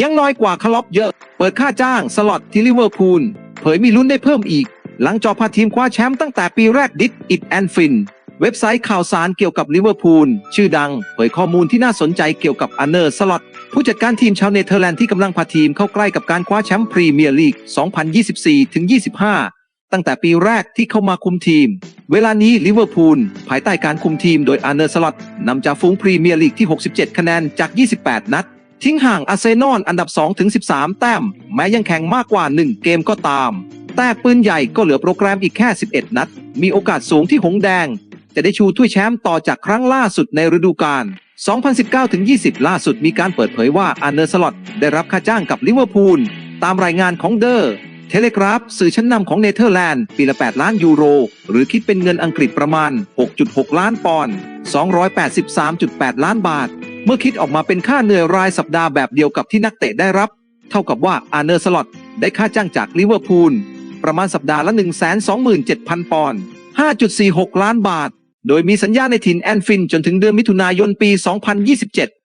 ยังน้อยกว่าคลอปเยอะ เปิดค่าจ้างสล็อตที่ลิเวอร์พูลเผยมีลุ้นได้เพิ่มอีก หลังจอพาทีมคว้าแชมป์ตั้งแต่ปีแรกดิดอิดแอนฟิน เว็บไซต์ข่าวสารเกี่ยวกับลิเวอร์พูลชื่อดัง เผยข้อมูลที่น่าสนใจเกี่ยวกับอันเนอร์สล็อตผู้จัดการทีมชาวเนเธอร์แลนด์ที่กำลังพาทีมเข้าใกล้กับการคว้าแชมป์พรีเมียร์ลีก 2024-25 ตั้งแต่ปีแรกที่เข้ามาคุมทีม เวลานี้ลิเวอร์พูลภายใต้การคุมทีมโดยอาร์เนอร์สล็อตนำจากฝูงพรีเมียร์ลีกที่ 67 คะแนนจาก 28 นัด ทิ้งห่างอาร์เซนอลอันดับ2-13 แต้ม แม้ยังแข่งมากกว่า 1 เกมก็ตาม แต่ปืนใหญ่ก็เหลือโปรแกรมอีกแค่ 11 นัด มีโอกาสสูงที่หงแดง จะได้ชูถ้วยแชมป์ต่อจากครั้งล่าสุดในฤดูกาล 2019-20 ล่าสุดมีการเปิดเผยว่าอาร์เนอร์สล็อตได้รับค่าจ้างกับลิเวอร์พูลตามรายงานของเดอร์เทเลกราฟสื่อชั้นนำของเนเธอร์แลนด์ ปีละ 8 ล้านยูโร หรือคิดเป็นเงินอังกฤษประมาณ 6.6 ล้านปอนด์ 283.8 ล้านบาท เมื่อคิดออกมาเป็นค่าเหนื่อยรายสัปดาห์แบบเดียวกับที่นักเตะได้รับ เท่ากับว่าอาร์เนอร์สล็อตได้ค่าจ้างจากลิเวอร์พูลประมาณสัปดาห์ละ 127,000 ปอนด์ 5.46 ล้านบาท โดยมีสัญญาในถิ่นแอนฟินจนถึงเดือนมิถุนายนปี 2027